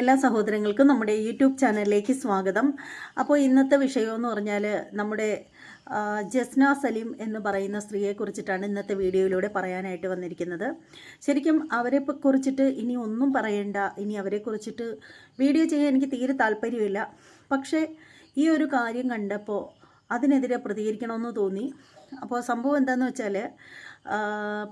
എല്ലാ സഹോദരങ്ങൾക്കും നമ്മുടെ യൂട്യൂബ് ചാനലിലേക്ക് സ്വാഗതം. അപ്പോൾ ഇന്നത്തെ വിഷയം എന്ന് പറഞ്ഞാൽ നമ്മുടെ ജസ്ന സലീം എന്ന് പറയുന്ന സ്ത്രീയെ കുറിച്ചിട്ടാണ് ഇന്നത്തെ വീഡിയോയിലൂടെ പറയാനായിട്ട് വന്നിരിക്കുന്നത്. ശരിക്കും അവരെ കുറിച്ചിട്ട് ഇനി ഒന്നും പറയണ്ട. ഇനി അവരെ കുറിച്ചിട്ട് വീഡിയോ ചെയ്യാൻ എനിക്ക് തീരെ താല്പര്യമില്ല. പക്ഷേ ഈ ഒരു കാര്യം കണ്ടപ്പോൾ അതിനെതിരെ പ്രതികരിക്കണമെന്ന് തോന്നി. അപ്പോൾ സംഭവം എന്താണെന്ന് വെച്ചാൽ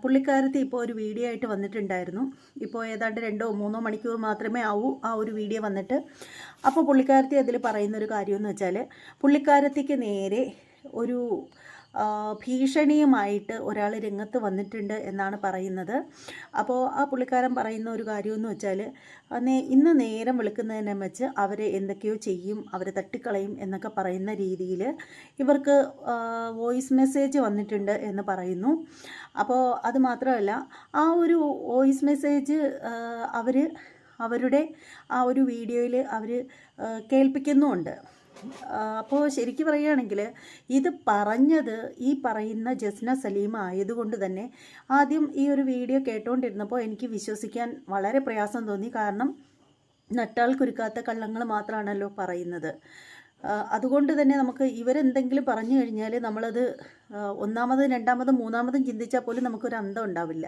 പുള്ളിക്കാരത്തി ഇപ്പോൾ ഒരു വീഡിയോ ആയിട്ട് വന്നിട്ടുണ്ടായിരുന്നു. ഇപ്പോൾ ഏതാണ്ട് രണ്ടോ മൂന്നോ മണിക്കൂർ മാത്രമേ ആവൂ ആ ഒരു വീഡിയോ വന്നിട്ട്. അപ്പോൾ പുള്ളിക്കാരത്തി അതിൽ പറയുന്നൊരു കാര്യമെന്ന് വെച്ചാൽ പുള്ളിക്കാരത്തിക്ക് നേരെ ഒരു ഭീഷണിയുമായിട്ട് ഒരാൾ രംഗത്ത് വന്നിട്ടുണ്ട് എന്നാണ് പറയുന്നത്. അപ്പോൾ ആ പുള്ളിക്കാരൻ പറയുന്ന ഒരു കാര്യമെന്ന് വെച്ചാൽ ഇന്ന് നേരം വിളിക്കുന്നതിനെ വെച്ച് അവരെ എന്തൊക്കെയോ ചെയ്യും അവരെ തട്ടിക്കളയും എന്നൊക്കെ പറയുന്ന രീതിയിൽ ഇവർക്ക് വോയിസ് മെസ്സേജ് വന്നിട്ടുണ്ട് എന്ന് പറയുന്നു. അപ്പോൾ അത് മാത്രമല്ല ആ ഒരു വോയിസ് മെസ്സേജ് അവർ അവരുടെ ആ ഒരു വീഡിയോയിൽ അവർ കേൾപ്പിക്കുന്നുമുണ്ട്. അപ്പോൾ ശരിക്കും പറയുകയാണെങ്കിൽ ഇത് പറഞ്ഞത് ഈ പറയുന്ന ജസ്ന സലീമ ആയതുകൊണ്ട് തന്നെ ആദ്യം ഈ ഒരു വീഡിയോ കേട്ടുകൊണ്ടിരുന്നപ്പോൾ എനിക്ക് വിശ്വസിക്കാൻ വളരെ പ്രയാസം തോന്നി. കാരണം നട്ടാൽ കുരുക്കാത്ത കള്ളങ്ങൾ മാത്രമാണല്ലോ പറയുന്നത്. അതുകൊണ്ട് തന്നെ നമുക്ക് ഇവരെന്തെങ്കിലും പറഞ്ഞു കഴിഞ്ഞാൽ നമ്മളത് ഒന്നാമതും രണ്ടാമതും മൂന്നാമതും ചിന്തിച്ചാൽ പോലും നമുക്കൊരു അന്തം ഉണ്ടാവില്ല.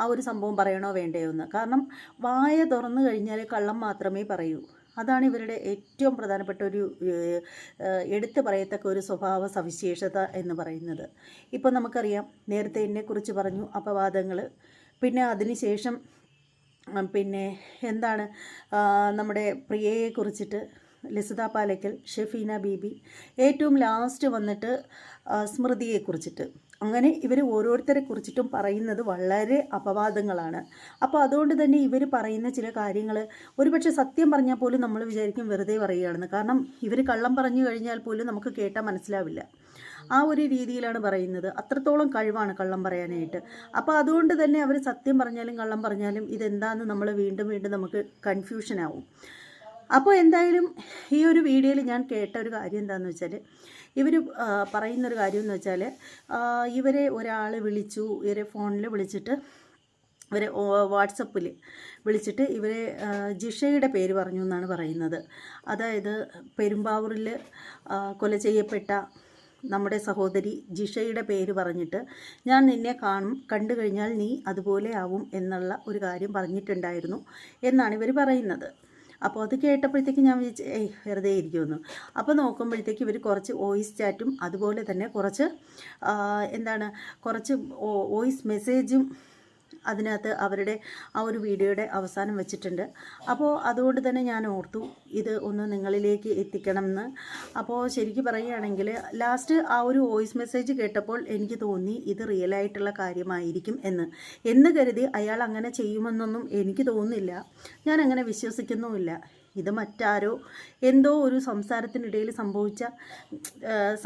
ആ ഒരു സംഭവം പറയണോ വേണ്ടയോ എന്ന്. കാരണം വായ തുറന്നു കഴിഞ്ഞാൽ കള്ളം മാത്രമേ പറയൂ. അതാണ് ഇവരുടെ ഏറ്റവും പ്രധാനപ്പെട്ട ഒരു എടുത്തു പറയത്തക്ക ഒരു സ്വഭാവ സവിശേഷത എന്ന് പറയുന്നത്. ഇപ്പോൾ നമുക്കറിയാം നേരത്തെ എന്നെക്കുറിച്ച് പറഞ്ഞു അപവാദങ്ങൾ. പിന്നെ അതിനുശേഷം പിന്നെ എന്താണ് നമ്മുടെ പ്രിയയെ കുറിച്ചിട്ട് ലസിത പാലയ്ക്കൽ ഷെഫീന ബീബി ഏറ്റവും ലാസ്റ്റ് വന്നിട്ട് സ്മൃതിയെക്കുറിച്ചിട്ട് സ്മൃതിയെ കുറിച്ചിട്ട്. അങ്ങനെ ഇവർ ഓരോരുത്തരെ കുറിച്ചിട്ടും പറയുന്നത് വളരെ അപവാദങ്ങളാണ്. അപ്പോൾ അതുകൊണ്ട് തന്നെ ഇവർ പറയുന്ന ചില കാര്യങ്ങൾ ഒരുപക്ഷെ സത്യം പറഞ്ഞാൽ പോലും നമ്മൾ വിചാരിക്കും വെറുതെ പറയുകയാണെന്ന്. കാരണം ഇവർ കള്ളം പറഞ്ഞു കഴിഞ്ഞാൽ പോലും നമുക്ക് കേട്ടാൽ മനസ്സിലാവില്ല. ആ ഒരു രീതിയിലാണ് പറയുന്നത്. അത്രത്തോളം കഴിവാണ് കള്ളം പറയാനായിട്ട്. അപ്പോൾ അതുകൊണ്ട് തന്നെ അവർ സത്യം പറഞ്ഞാലും കള്ളം പറഞ്ഞാലും ഇതെന്താണെന്ന് നമ്മൾ വീണ്ടും വീണ്ടും നമുക്ക് കൺഫ്യൂഷൻ ആവും. അപ്പോൾ എന്തായാലും ഈ ഒരു വീഡിയോയിൽ ഞാൻ കേട്ട ഒരു കാര്യം എന്താണെന്ന് വെച്ചാൽ ഇവർ പറയുന്നൊരു കാര്യം എന്ന് വെച്ചാൽ ഇവരെ ഒരാൾ വിളിച്ചു ഇവരെ ഫോണിൽ വിളിച്ചിട്ട് ഇവരെ വാട്സപ്പിൽ വിളിച്ചിട്ട് ഇവരെ ജിഷയുടെ പേര് പറഞ്ഞു എന്നാണ് പറയുന്നത്. അതായത് പെരുമ്പാവൂരിൽ കൊല ചെയ്യപ്പെട്ട നമ്മുടെ സഹോദരി ജിഷയുടെ പേര് പറഞ്ഞിട്ട് ഞാൻ നിന്നെ കാണും കണ്ടു കഴിഞ്ഞാൽ നീ അതുപോലെ ആവും എന്നുള്ള ഒരു കാര്യം പറഞ്ഞിട്ടുണ്ടായിരുന്നു എന്നാണ് ഇവർ പറയുന്നത്. അപ്പോൾ അത് കേട്ടപ്പോഴത്തേക്ക് ഞാൻ വിചാരിച്ചു ഏയ് വെറുതെ ഇരിക്കുമെന്ന്. അപ്പോൾ നോക്കുമ്പോഴത്തേക്ക് ഇവർ കുറച്ച് വോയിസ് ചാറ്റും അതുപോലെ തന്നെ കുറച്ച് എന്താണ് കുറച്ച് വോയിസ് മെസ്സേജും അതിനകത്ത് അവരുടെ ആ ഒരു വീഡിയോയുടെ അവസാനം വെച്ചിട്ടുണ്ട്. അപ്പോൾ അതുകൊണ്ട് തന്നെ ഞാൻ ഓർത്തു ഇത് ഒന്ന് നിങ്ങളിലേക്ക് എത്തിക്കണം എന്ന് അപ്പോൾ ശരിക്കും പറയുകയാണെങ്കിൽ ലാസ്റ്റ് ആ ഒരു വോയിസ് മെസ്സേജ് കേട്ടപ്പോൾ എനിക്ക് തോന്നി ഇത് റിയൽ ആയിട്ടുള്ള കാര്യമായിരിക്കും എന്ന്. എന്ന് കരുതി അയാൾ അങ്ങനെ ചെയ്യുമെന്നൊന്നും എനിക്ക് തോന്നുന്നില്ല. ഞാൻ അങ്ങനെ വിശ്വസിക്കുന്നുമില്ല. ഇത് മറ്റാരോ എന്തോ ഒരു സംസാരത്തിനിടയിൽ സംഭവിച്ച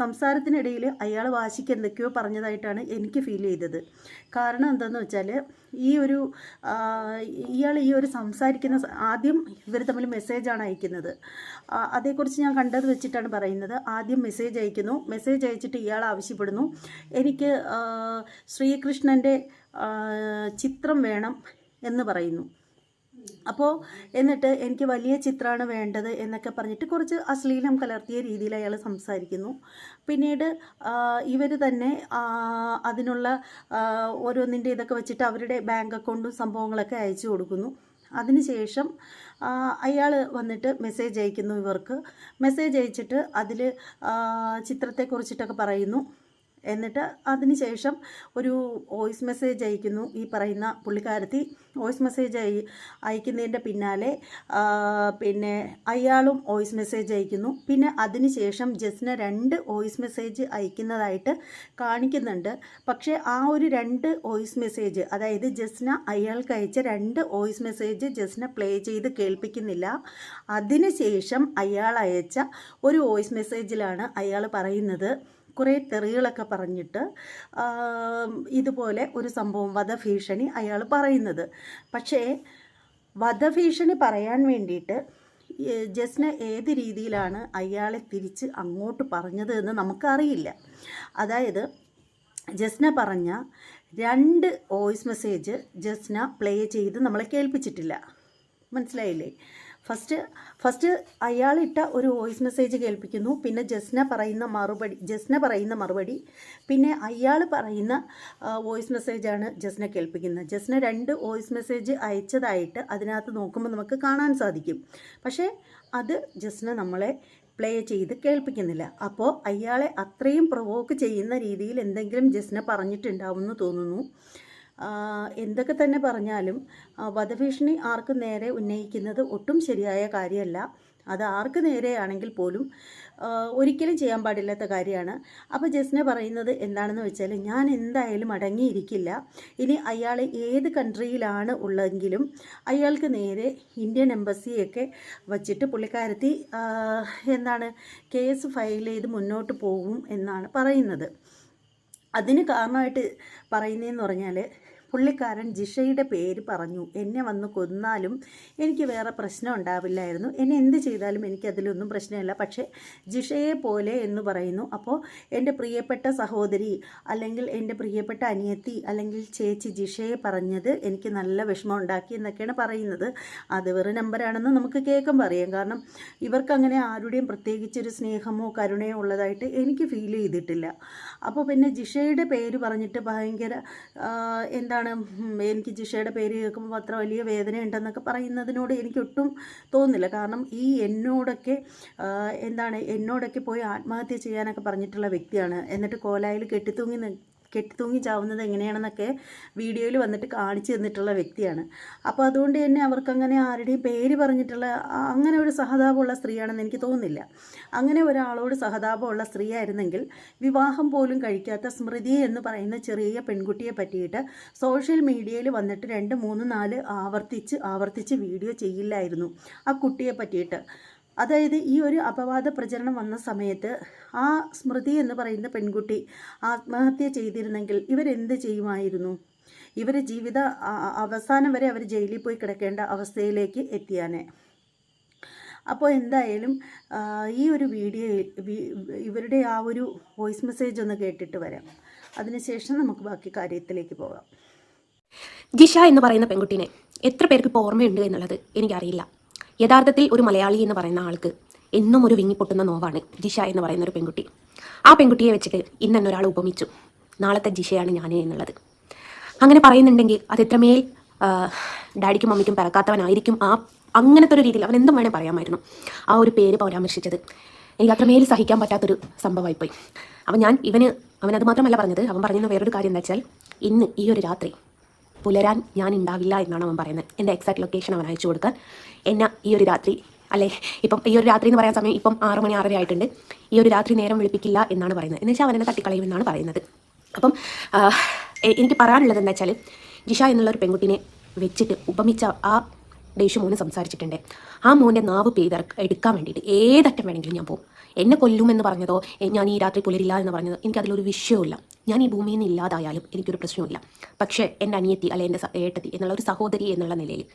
സംസാരത്തിനിടയിൽ അയാൾ വാശിക്ക് എന്തൊക്കെയോ പറഞ്ഞതായിട്ടാണ് എനിക്ക് ഫീൽ ചെയ്തത്. കാരണം എന്താണെന്ന് വെച്ചാൽ ഈ ഒരു ഇയാൾ ഈ ഒരു സംസാരിക്കുന്ന ആദ്യം ഇവർ തമ്മിൽ മെസ്സേജാണ് അയക്കുന്നത്. അതേക്കുറിച്ച് ഞാൻ കണ്ടത് വെച്ചിട്ടാണ് പറയുന്നത്. ആദ്യം മെസ്സേജ് അയക്കുന്നു. മെസ്സേജ് അയച്ചിട്ട് ഇയാൾ ആവശ്യപ്പെടുന്നു. എനിക്ക് ശ്രീകൃഷ്ണന്റെ ചിത്രം വേണം എന്ന് പറയുന്നു. അപ്പോൾ എന്നിട്ട് എനിക്ക് വലിയ ചിത്രമാണ് വേണ്ടത് എന്നൊക്കെ പറഞ്ഞിട്ട് കുറച്ച് അശ്ലീലം കലർത്തിയ രീതിയിൽ അയാൾ സംസാരിക്കുന്നു. പിന്നീട് ഇവർ തന്നെ അതിനുള്ള ഓരോന്നിന്റെ ഇതൊക്കെ വെച്ചിട്ട് അവരുടെ ബാങ്ക് അക്കൗണ്ടും സംഭവങ്ങളൊക്കെ അയച്ചു കൊടുക്കുന്നു. അതിനുശേഷം അയാൾ വന്നിട്ട് മെസ്സേജ് അയക്കുന്നു ഇവർക്ക്. മെസ്സേജ് അയച്ചിട്ട് അതിൽ ചിത്രത്തെക്കുറിച്ചിട്ടൊക്കെ പറയുന്നു. എന്നിട്ട് അതിനുശേഷം ഒരു വോയിസ് മെസ്സേജ് അയക്കുന്നു ഈ പറയുന്ന പുള്ളിക്കാരത്തി. വോയിസ് മെസ്സേജ് അയ അയക്കുന്നതിന്റെ പിന്നാലെ പിന്നെ അയാളും വോയിസ് മെസ്സേജ് അയക്കുന്നു. പിന്നെ അതിനുശേഷം ജസ്ന രണ്ട് വോയിസ് മെസ്സേജ് അയക്കുന്നതായിട്ട് കാണിക്കുന്നുണ്ട്. പക്ഷേ ആ ഒരു രണ്ട് വോയിസ് മെസ്സേജ് അതായത് ജസ്ന അയാൾക്ക് അയച്ച രണ്ട് വോയിസ് മെസ്സേജ് ജസ്ന പ്ലേ ചെയ്ത് കേൾപ്പിക്കുന്നില്ല. അതിനുശേഷം അയാൾ അയച്ച ഒരു വോയിസ് മെസ്സേജിലാണ് അയാൾ പറയുന്നത്. കുറേ തെറികളൊക്കെ പറഞ്ഞിട്ട് ഇതുപോലെ ഒരു സംഭവം വധഭീഷണി അയാൾ പറയുന്നത്. പക്ഷേ വധഭീഷണി പറയാൻ വേണ്ടിയിട്ട് ജസ്ന ഏത് രീതിയിലാണ് അയാളെ തിരിച്ച് അങ്ങോട്ട് പറഞ്ഞത് എന്ന് നമുക്കറിയില്ല. അതായത് ജസ്ന പറഞ്ഞ രണ്ട് വോയിസ് മെസ്സേജ് ജസ്ന പ്ലേ ചെയ്ത് നമ്മളെ കേൾപ്പിച്ചിട്ടില്ല. മനസ്സിലായില്ലേ? ഫസ്റ്റ് ഫസ്റ്റ് അയാളിട്ട ഒരു വോയിസ് മെസ്സേജ് കേൾപ്പിക്കുന്നു. പിന്നെ ജസ്ന പറയുന്ന മറുപടി ജസ്ന പറയുന്ന മറുപടി. പിന്നെ അയാൾ പറയുന്ന വോയിസ് മെസ്സേജാണ് ജസ്ന കേൾപ്പിക്കുന്നത്. ജസ്ന രണ്ട് വോയിസ് മെസ്സേജ് അയച്ചതായിട്ട് അതിനകത്ത് നോക്കുമ്പോൾ നമുക്ക് കാണാൻ സാധിക്കും. പക്ഷേ അത് ജസ്ന നമ്മളെ പ്ലേ ചെയ്ത് കേൾപ്പിക്കുന്നില്ല. അപ്പോൾ അയാളെ അത്രയും പ്രൊവോക്ക് ചെയ്യുന്ന രീതിയിൽ എന്തെങ്കിലും ജസ്ന പറഞ്ഞിട്ടുണ്ടാവുമെന്ന് തോന്നുന്നു. എന്തൊക്കെ തന്നെ പറഞ്ഞാലും വധഭീഷണി ആർക്ക് നേരെ ഉന്നയിക്കുന്നത് ഒട്ടും ശരിയായ കാര്യമല്ല. അത് ആർക്ക് നേരെയാണെങ്കിൽ പോലും ഒരിക്കലും ചെയ്യാൻ പാടില്ലാത്ത കാര്യമാണ്. അപ്പോൾ ജസ്ന പറയുന്നത് എന്താണെന്ന് വെച്ചാൽ ഞാൻ എന്തായാലും അടങ്ങിയിരിക്കില്ല. ഇനി അയാൾ ഏത് കൺട്രിയിലാണ് ഉള്ളതെങ്കിലും അയാൾക്ക് നേരെ ഇന്ത്യൻ എംബസിയൊക്കെ വച്ചിട്ട് പുള്ളിക്കാരത്തി എന്താണ് കേസ് ഫയൽ ചെയ്ത് മുന്നോട്ട് പോകും എന്നാണ് പറയുന്നത്. അതിന് കാരണമായിട്ട് പറയുന്നതെന്ന് പറഞ്ഞാൽ പുള്ളിക്കാരൻ ജിഷയുടെ പേര് പറഞ്ഞു. എന്നെ വന്ന് കൊന്നാലും എനിക്ക് വേറെ പ്രശ്നം ഉണ്ടാവില്ലായിരുന്നു. എന്നെ എന്ത് ചെയ്താലും എനിക്കതിലൊന്നും പ്രശ്നമില്ല. പക്ഷേ ജിഷയെ പോലെ എന്ന് പറയുന്നു. അപ്പോൾ എന്റെ പ്രിയപ്പെട്ട സഹോദരി അല്ലെങ്കിൽ എന്റെ പ്രിയപ്പെട്ട അനിയത്തി അല്ലെങ്കിൽ ചേച്ചി ജിഷയെ പറഞ്ഞത് എനിക്ക് നല്ല വിഷമം ഉണ്ടാക്കി എന്നൊക്കെയാണ് പറയുന്നത്. അത് വെറും നമ്പറാണെന്ന് നമുക്ക് കേൾക്കുമ്പോൾ അറിയാം കാരണം ഇവർക്കങ്ങനെ ആരുടെയും പ്രത്യേകിച്ചൊരു സ്നേഹമോ കരുണയോ ഉള്ളതായിട്ട് എനിക്ക് ഫീൽ ചെയ്തിട്ടില്ല. അപ്പോൾ പിന്നെ ജിഷയുടെ പേര് പറഞ്ഞിട്ട് ഭയങ്കര ആ, എന്താണ് എനിക്ക് ജിഷയുടെ പേര് കേൾക്കുമ്പോൾ അത്ര വലിയ വേദന ഉണ്ടെന്നൊക്കെ പറയുന്നതിനോട് എനിക്കൊട്ടും തോന്നുന്നില്ല. കാരണം ഈ എന്നോടൊക്കെ എന്താണ് എന്നോടൊക്കെ പോയി ആത്മഹത്യ ചെയ്യാനൊക്കെ പറഞ്ഞിട്ടുള്ള വ്യക്തിയാണ്. എന്നിട്ട് കോലായിൽ കെട്ടിത്തൂങ്ങി കെട്ടിത്തൂങ്ങി ചാവുന്നത് എങ്ങനെയാണെന്നൊക്കെ വീഡിയോയിൽ വന്നിട്ട് കാണിച്ചു തന്നിട്ടുള്ള വ്യക്തിയാണ്. അപ്പോൾ അതുകൊണ്ട് തന്നെ അവർക്കങ്ങനെ ആരുടെയും പേര് പറഞ്ഞിട്ടുള്ള അങ്ങനെ ഒരു സഹതാപമുള്ള സ്ത്രീയാണെന്ന് എനിക്ക് തോന്നുന്നില്ല. അങ്ങനെ ഒരാളോട് സഹതാപമുള്ള സ്ത്രീയായിരുന്നെങ്കിൽ വിവാഹം പോലും കഴിക്കാത്ത സ്മൃതി എന്ന് പറയുന്ന ചെറിയ പെൺകുട്ടിയെ പറ്റിയിട്ട് സോഷ്യൽ മീഡിയയിൽ വന്നിട്ട് രണ്ട് മൂന്ന് നാല് ആവർത്തിച്ച് ആവർത്തിച്ച് വീഡിയോ ചെയ്യില്ലായിരുന്നു ആ കുട്ടിയെ പറ്റിയിട്ട്. അതായത് ഈ ഒരു അപവാദ പ്രചരണം വന്ന സമയത്ത് ആ സ്മൃതി എന്ന് പറയുന്ന പെൺകുട്ടി ആത്മഹത്യ ചെയ്തിരുന്നെങ്കിൽ ഇവരെന്ത് ചെയ്യുമായിരുന്നു? ഇവർ ജീവിത അവസാനം വരെ അവർ ജയിലിൽ പോയി കിടക്കേണ്ട അവസ്ഥയിലേക്ക് എത്തിയാനെ. അപ്പോൾ എന്തായാലും ഈ ഒരു വീഡിയോയിൽ ഇവരുടെ ആ ഒരു വോയിസ് മെസ്സേജ് ഒന്ന് കേട്ടിട്ട് വരാം. അതിനുശേഷം നമുക്ക് ബാക്കി കാര്യത്തിലേക്ക് പോകാം. ജിഷ എന്ന് പറയുന്ന പെൺകുട്ടീനെ എത്ര പേർക്ക് ഇപ്പോൾ ഓർമ്മയുണ്ട് എന്നുള്ളത് എനിക്കറിയില്ല. യഥാർത്ഥത്തിൽ ഒരു മലയാളി എന്ന് പറയുന്ന ആൾക്ക് എന്നും ഒരു വിങ്ങിപ്പൊട്ടുന്ന നോവാണ് ജിഷ എന്ന് പറയുന്ന ഒരു പെൺകുട്ടി. ആ പെൺകുട്ടിയെ വെച്ചിട്ട് ഇന്ന് എന്നെ ഉപമിച്ചു. നാളത്തെ ജിഷയാണ് ഞാൻ എന്നുള്ളത്. അങ്ങനെ പറയുന്നുണ്ടെങ്കിൽ അത് എത്രമേൽ ഡാഡിക്കും മമ്മിക്കും പിറക്കാത്തവനായിരിക്കും ആ അങ്ങനത്തെ ഒരു രീതിയിൽ അവൻ എന്തും വേണേൽ പറയാമായിരുന്നു. ആ ഒരു പേര് പരാമർശിച്ചത് എനിക്ക് അത്രമേൽ സഹിക്കാൻ പറ്റാത്തൊരു സംഭവമായിപ്പോയി. അപ്പം ഞാൻ ഇവന് അവനത് മാത്രമല്ല പറഞ്ഞത്. അവൻ പറഞ്ഞിരുന്ന വേറൊരു കാര്യം എന്താ വെച്ചാൽ ഇന്ന് ഈ ഒരു രാത്രി പുലരാൻ ഞാൻ ഉണ്ടാവില്ല എന്നാണ് അവൻ പറയുന്നത്. എന്റെ എക്സാക്ട് ലൊക്കേഷൻ അവൻ അയച്ചു കൊടുക്കാൻ. എന്നെ ഈ ഒരു രാത്രി അല്ലേ? ഇപ്പം ഈ ഒരു രാത്രി എന്ന് പറയാൻ സമയം ഇപ്പം ആറ് മണി ആറര ആയിട്ടുണ്ട്. ഈ ഒരു രാത്രി നേരം വിളിപ്പിക്കില്ല എന്നാണ് പറയുന്നത്. എന്ന് വെച്ചാൽ അവൻ എന്നെ തട്ടിക്കളയുമെന്നാണ് പറയുന്നത്. അപ്പം എനിക്ക് പറയാനുള്ളത് എന്താ വെച്ചാൽ ജിഷ എന്നുള്ള ഒരു പെൺകുട്ടിനെ വെച്ചിട്ട് ഉപമിച്ച ആ ദേഷ്യം മോനെ സംസാരിച്ചിട്ടുണ്ട്. ആ മോന്റെ നാവ് പെയ്ത എടുക്കാൻ വേണ്ടിയിട്ട് ഏതറ്റം വേണമെങ്കിലും ഞാൻ പോകും എന്നെ കൊല്ലുമെന്ന് പറഞ്ഞതോ ഞാൻ ഈ രാത്രി പുലരില്ല എന്ന് പറഞ്ഞതോ എനിക്കതിലൊരു വിഷയമില്ല ഞാൻ ഈ ഭൂമിയിൽ നിന്ന് ഇല്ലാതായാലും എനിക്കൊരു പ്രശ്നമില്ല പക്ഷേ എന്റെ അനിയത്തി അല്ലെ എന്റെ ഏട്ടത്തി എന്നുള്ള ഒരു സഹോദരി എന്നുള്ള നിലയിൽ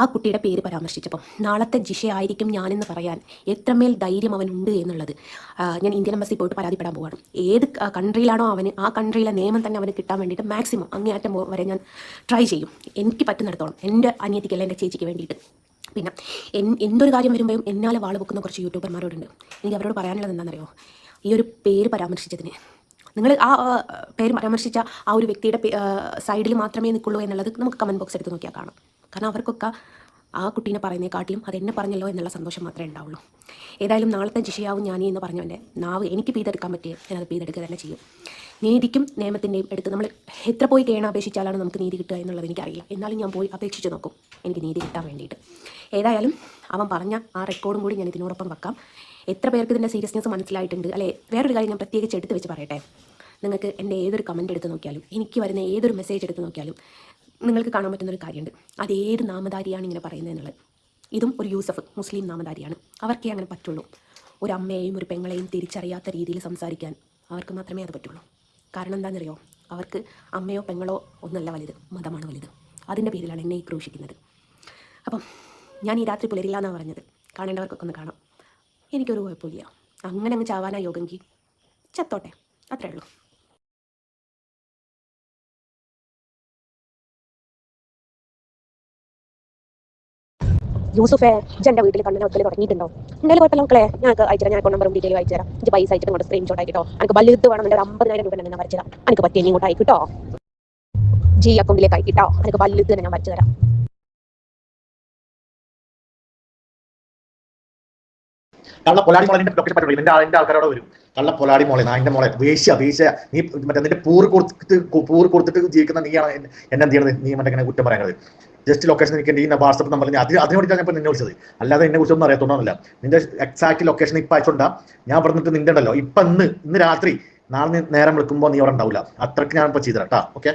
ആ കുട്ടിയുടെ പേര് പരാമർശിച്ചപ്പം നാളത്തെ ജിഷയായിരിക്കും ഞാനെന്ന് പറയാൻ എത്രമേൽ ധൈര്യം അവനുണ്ട് എന്നുള്ളത്. ഞാൻ ഇന്ത്യൻ എംബസി പോയിട്ട് പരാതിപ്പെടാൻ പോവാണ്. ഏത് കൺട്രിയിലാണോ അവന് ആ കൺട്രിയിലെ നിയമം തന്നെ അവന് കിട്ടാൻ വേണ്ടിയിട്ട് മാക്സിമം അങ്ങേയറ്റം വരെ ഞാൻ ട്രൈ ചെയ്യും. എനിക്ക് പറ്റുന്നിടത്തോളം എന്റെ അനിയത്തിക്കല്ല എന്റെ ചേച്ചിക്ക് വേണ്ടിയിട്ട്. പിന്നെ എന്തൊരു കാര്യം വരുമ്പോഴും എന്നാലെ വാൾ വെക്കുന്ന കുറച്ച് യൂട്യൂബർമാരോടുണ്ട്. എനിക്ക് അവരോട് പറയാനുള്ളത് എന്താണെന്നറിയോ ഈ ഒരു പേര് പരാമർശിച്ചതിന്. നിങ്ങൾ ആ, പേര് പരാമർശിച്ച ആ ഒരു വ്യക്തിയുടെ സൈഡിൽ മാത്രമേ നിൽക്കുള്ളൂ എന്നുള്ളത് നമുക്ക് കമന്റ് ബോക്സ് എടുത്ത് നോക്കിയാൽ കാണാം. കാരണം അവർക്കൊക്കെ ആ കുട്ടീനെ പറയുന്നേക്കാട്ടിലും അത് എന്നെ പറഞ്ഞല്ലോ എന്നുള്ള സന്തോഷം മാത്രമേ ഉണ്ടാവുള്ളൂ. ഏതായാലും നാളത്തെ ജിഷയാവും ഞാനി എന്ന് പറഞ്ഞവന്റെ നാവ് എനിക്ക് പീതെടുക്കാൻ പറ്റിയ ഞാനത് പീതെടുക്കുക തന്നെ ചെയ്യും. നീതിക്കും നിയമത്തിന്റെയും എടുത്ത് നമ്മൾ എത്ര പോയി കേണ അപേക്ഷിച്ചാലാണ് നമുക്ക് നീതി കിട്ടുക എന്നുള്ളത് എനിക്കറിയില്ല. എന്നാലും ഞാൻ പോയി അപേക്ഷിച്ച് നോക്കും എനിക്ക് നീതി കിട്ടാൻ വേണ്ടിയിട്ട്. ഏതായാലും അവൻ പറഞ്ഞ ആ റെക്കോർഡും കൂടി ഞാൻ ഇതിനോടൊപ്പം വെക്കാം. എത്ര പേർക്ക് ഇതിന്റെ സീരിയസ്നെസ് മനസ്സിലായിട്ടുണ്ട്? അല്ലെ? വേറൊരു കാര്യം ഞാൻ പ്രത്യേകിച്ച് എടുത്ത് വെച്ച് പറയട്ടെ. നിങ്ങൾക്ക് എന്റെ ഏതൊരു കമന്റ് എടുത്ത് നോക്കിയാലും എനിക്ക് വരുന്ന ഏതൊരു മെസ്സേജ് എടുത്ത് നോക്കിയാലും നിങ്ങൾക്ക് കാണാൻ പറ്റുന്നൊരു കാര്യമുണ്ട്. അതേത് നാമധാരിയാണ് ഇങ്ങനെ പറയുന്നത് എന്നുള്ളത്. ഇതും ഒരു യൂസഫ് മുസ്ലിം നാമധാരിയാണ്. അവർക്കേ അങ്ങനെ പറ്റുള്ളൂ. ഒരു അമ്മയെയും ഒരു പെങ്ങളെയും തിരിച്ചറിയാത്ത രീതിയിൽ സംസാരിക്കാൻ അവർക്ക് മാത്രമേ അത് പറ്റുള്ളൂ. കാരണം എന്താണെന്നറിയോ? അവർക്ക് അമ്മയോ പെങ്ങളോ ഒന്നല്ല വലുത് മതമാണ് വലുത്. അതിന്റെ പേരിലാണ് എന്നെ ഈ ക്രൂശിക്കുന്നത്. അപ്പം ഞാൻ ഈ രാത്രി പുലരില്ല എന്നാണ് പറഞ്ഞത്. കാണേണ്ടവർക്കൊക്കെ ഒന്ന് കാണാം. എനിക്കൊരു കുഴപ്പമില്ല. അങ്ങനെ അങ്ങ് ചാവാനാ യോഗമെങ്കിൽ ചത്തോട്ടെ. അത്രേ ഉള്ളൂ. യൂസുഫേ ഇജ്ജ് വീട്ടിൽ കണ്ണിന് ഒത്തിരി തുടങ്ങിയിട്ടുണ്ടോ എന്തായാലും കുഴപ്പമില്ല മക്കളെ. ഞങ്ങൾക്ക് അയച്ചുതരാം ഞാൻ നമ്പറും ഡീറ്റെയിൽ അയച്ചു തരാം. ഇജ്ജ് പൈസ അയച്ചിട്ട് ഇങ്ങോട്ട് സ്ക്രീൻഷോട്ട് ആയിട്ടോ എനിക്ക് വലുത് വേണം എന്റെ ഒരു അമ്പതിനായിരം രൂപ തന്നെ വരച്ചു തരാം. എനിക്ക് പറ്റിയ ഇങ്ങോട്ട് അയക്കിട്ടോ ജി അക്കൗണ്ടിലേക്ക് അയക്കിട്ടോ എനിക്ക് വലുത് തന്നെ ഞാൻ വരച്ചു തരാം. കള്ള പൊലാടി മോളെ ലൊക്കേഷൻ പറ്റുള്ളൂ. നിന്റെ എന്റെ ആൾക്കാരോട് വരും. കള്ള പൊലാടി മോളെ നായിന്റെ മോളെ. വേശ്യ വേശ്യ. നീ മറ്റേ നിന്റെ പൂർ കൊടുത്തിട്ട് പൂർ കൊടുത്തിട്ട് ജീവിക്കുന്ന നീയാണ് എന്നെ എന്ത് ചെയ്യണത്? നീ മറ്റേ കുറ്റം പറയുന്നത് ജസ്റ്റ് ലൊക്കേഷൻ എനിക്ക് ഈ വാട്സപ്പ് നമ്പർ ഞാൻ അതിന് വേണ്ടിയിട്ടാണ് ഞാൻ നിന്നെ വിളിച്ചത്. അല്ലാതെ എന്നെ കുറിച്ചൊന്നും അറിയാത്തൊന്നുമില്ല നിന്റെ എക്സാക്ട് ലൊക്കേഷൻ ഇപ്പം അയച്ചോണ്ടാ ഞാൻ പറഞ്ഞിട്ട് നിന്റെ ഉണ്ടല്ലോ ഇപ്പൊ ഇന്ന് ഇന്ന് രാത്രി നാളെ നേരം വിളിക്കുമ്പോൾ നീ അവിടെ ഉണ്ടാവില്ല അത്രയ്ക്ക് ഞാൻ ഇപ്പോൾ ചെയ്തരാം കേട്ടോ ഓക്കെ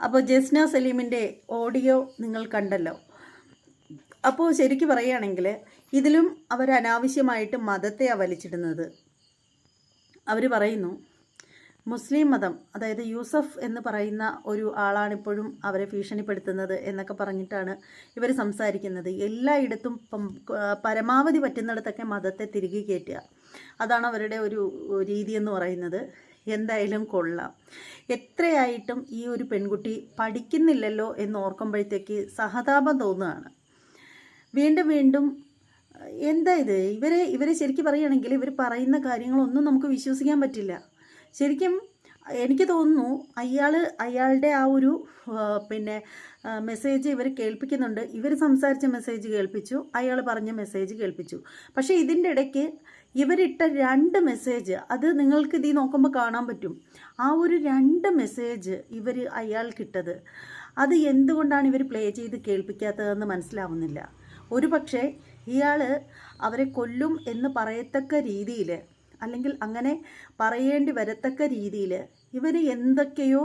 അപ്പോൾ ജസ്ന സലീമിന്റെ ഓഡിയോ നിങ്ങൾ കണ്ടല്ലോ. അപ്പോൾ ശരിക്കും പറയുകയാണെങ്കിൽ ഇതിലും അവർ അനാവശ്യമായിട്ട് മതത്തെ വലിച്ചിടുന്നത് അവർ പറയുന്നു മുസ്ലിം മതം അതായത് യൂസഫ് എന്ന് പറയുന്ന ഒരു ആളാണിപ്പോഴും അവരെ ഭീഷണിപ്പെടുത്തുന്നത് എന്നൊക്കെ പറഞ്ഞിട്ടാണ് ഇവർ സംസാരിക്കുന്നത്. എല്ലായിടത്തും പരമാവധി പറ്റുന്നിടത്തൊക്കെ മതത്തെ തിരികെ കയറ്റുക അതാണ് അവരുടെ ഒരു രീതി എന്ന് പറയുന്നത്. എന്തായാലും കൊള്ളാം. എത്രയായിട്ടും ഈ ഒരു പെൺകുട്ടി പഠിക്കുന്നില്ലല്ലോ എന്ന് ഓർക്കുമ്പോഴത്തേക്ക് സഹതാപം തോന്നുകയാണ്. വീണ്ടും വീണ്ടും എന്താ ഇത്? ഇവരെ ഇവരെ ശരിക്കും പറയുകയാണെങ്കിൽ ഇവർ പറയുന്ന കാര്യങ്ങളൊന്നും നമുക്ക് വിശ്വസിക്കാൻ പറ്റില്ല. ശരിക്കും എനിക്ക് തോന്നുന്നു അയാൾ അയാളുടെ ആ ഒരു പിന്നെ മെസ്സേജ് ഇവർ കേൾപ്പിക്കുന്നുണ്ട്. ഇവർ സംസാരിച്ച മെസ്സേജ് കേൾപ്പിച്ചു. അയാൾ പറഞ്ഞ മെസ്സേജ് കേൾപ്പിച്ചു. പക്ഷേ ഇതിന്റെ ഇടയ്ക്ക് ഇവരിട്ട രണ്ട് മെസ്സേജ് അത് നിങ്ങൾക്ക് ഇതീ നോക്കുമ്പോൾ കാണാൻ പറ്റും. ആ ഒരു രണ്ട് മെസ്സേജ് ഇവർ അയാൾക്കിട്ടത് അത് എന്തുകൊണ്ടാണ് ഇവർ പ്ലേ ചെയ്ത് കേൾപ്പിക്കാത്തതെന്ന് മനസ്സിലാവുന്നില്ല. ഒരു പക്ഷേ ഇയാൾ അവരെ കൊല്ലും എന്ന് പറയത്തക്ക രീതിയിൽ അല്ലെങ്കിൽ അങ്ങനെ പറയേണ്ടി വരത്തക്ക രീതിയിൽ ഇവർ എന്തൊക്കെയോ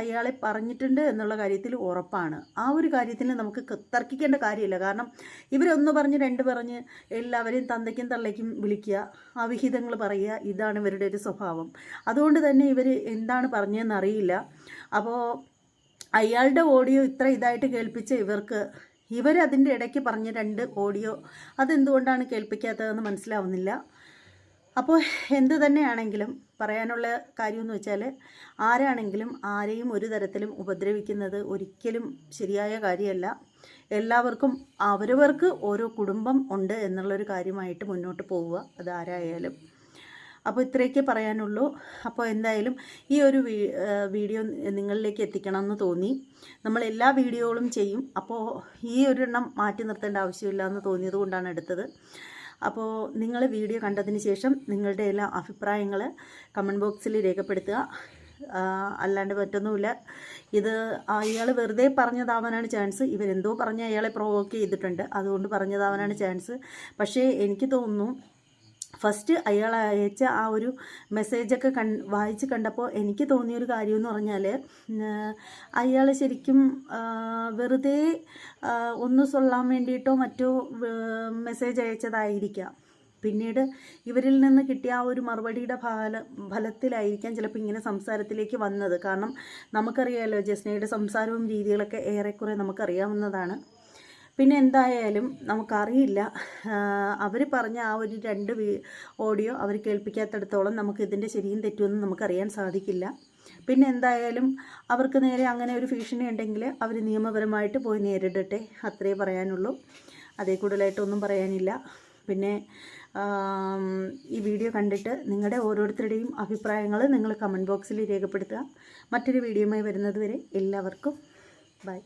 അയാളെ പറഞ്ഞിട്ടുണ്ട് എന്നുള്ള കാര്യത്തിൽ ഉറപ്പാണ്. ആ ഒരു കാര്യത്തിൽ നമുക്ക് തർക്കിക്കേണ്ട കാര്യമില്ല. കാരണം ഇവരൊന്ന് പറഞ്ഞ് രണ്ട് പറഞ്ഞ് എല്ലാവരെയും തന്തയ്ക്കും തള്ളയ്ക്കും വിളിക്കുക അവിഹിതങ്ങൾ പറയുക ഇതാണ് ഇവരുടെ ഒരു സ്വഭാവം. അതുകൊണ്ട് തന്നെ ഇവർ എന്താണ് പറഞ്ഞതെന്ന് അറിയില്ല. അപ്പോൾ അയാളുടെ ഓഡിയോ ഇത്ര ഇതായിട്ട് കേൾപ്പിച്ച ഇവർക്ക് ഇവരതിന്റെ ഇടയ്ക്ക് പറഞ്ഞ രണ്ട് ഓഡിയോ അതെന്തുകൊണ്ടാണ് കേൾപ്പിക്കാത്തതെന്ന് മനസ്സിലാവുന്നില്ല. അപ്പോൾ എന്ത് തന്നെയാണെങ്കിലും പറയാനുള്ള കാര്യമെന്ന് വെച്ചാൽ ആരാണെങ്കിലും ആരെയും ഒരു തരത്തിലും ഉപദ്രവിക്കുന്നത് ഒരിക്കലും ശരിയായ കാര്യമല്ല. എല്ലാവർക്കും അവരവർക്ക് ഓരോ കുടുംബം ഉണ്ട് എന്നുള്ളൊരു കാര്യമായിട്ട് മുന്നോട്ട് പോവുക അത് ആരായാലും. അപ്പോൾ ഇത്രയൊക്കെ പറയാനുള്ളൂ. അപ്പോൾ എന്തായാലും ഈ ഒരു വീഡിയോ നിങ്ങളിലേക്ക് എത്തിക്കണം എന്ന് തോന്നി. നമ്മൾ എല്ലാ വീഡിയോകളും ചെയ്യും. അപ്പോൾ ഈ ഒരെണ്ണം മാറ്റി നിർത്തേണ്ട ആവശ്യമില്ല എന്ന് തോന്നിയത് കൊണ്ടാണ് എടുത്തത്. അപ്പോൾ നിങ്ങൾ വീഡിയോ കണ്ടതിന് ശേഷം നിങ്ങളുടെ എല്ലാ അഭിപ്രായങ്ങൾ കമന്റ് ബോക്സിൽ രേഖപ്പെടുത്തുക. അല്ലാണ്ട് പറ്റൊന്നുമില്ല ഇത് അയാൾ വെറുതെ പറഞ്ഞതാവാനാണ് ചാൻസ് ഇവരെന്തോ പറഞ്ഞ് അയാളെ പ്രൊവോക്ക് ചെയ്തിട്ടുണ്ട്. അതുകൊണ്ട് പറഞ്ഞതാവാനാണ് ചാൻസ് പക്ഷേ എനിക്ക് തോന്നുന്നു ഫസ്റ്റ് അയാൾ അയച്ച ആ ഒരു മെസ്സേജൊക്കെ കൺ വായിച്ച് കണ്ടപ്പോൾ എനിക്ക് തോന്നിയൊരു കാര്യം എന്ന് പറഞ്ഞാൽ അയാൾ ശരിക്കും വെറുതെ ഒന്ന് സൊല്ലാൻ വേണ്ടിയിട്ടോ മറ്റോ മെസ്സേജ് അയച്ചതായിരിക്കാം. പിന്നീട് ഇവരിൽ നിന്ന് കിട്ടിയ ആ ഒരു മറുപടിയുടെ ഫല ഫലത്തിലായിരിക്കാം ചിലപ്പോൾ ഇങ്ങനെ സംസാരത്തിലേക്ക് വന്നത്. കാരണം നമുക്കറിയാമല്ലോ ജസ്നയുടെ സംസാരവും രീതികളൊക്കെ ഏറെക്കുറെ നമുക്കറിയാവുന്നതാണ്. പിന്നെ എന്തായാലും നമുക്കറിയില്ല. അവർ പറഞ്ഞ ആ ഒരു രണ്ട് ഓഡിയോ അവർ കേൾപ്പിക്കാത്തിടത്തോളം നമുക്ക് ഇതിന്റെ ശരിയും തെറ്റുമെന്ന് നമുക്കറിയാൻ സാധിക്കില്ല. പിന്നെ എന്തായാലും അവർക്ക് നേരെ അങ്ങനെ ഒരു ഭീഷണി ഉണ്ടെങ്കിൽ അവർ നിയമപരമായിട്ട് പോയി നേരിടട്ടെ അത്രേ പറയാനുള്ളൂ. അതേ കൂടുതലായിട്ടൊന്നും പറയാനില്ല. പിന്നെ ഈ വീഡിയോ കണ്ടിട്ട് നിങ്ങളുടെ ഓരോരുത്തരുടെയും അഭിപ്രായങ്ങൾ നിങ്ങൾ കമന്റ് ബോക്സിൽ രേഖപ്പെടുത്തുക. മറ്റൊരു വീഡിയോയുമായി വരുന്നത് വരെ എല്ലാവർക്കും ബൈ.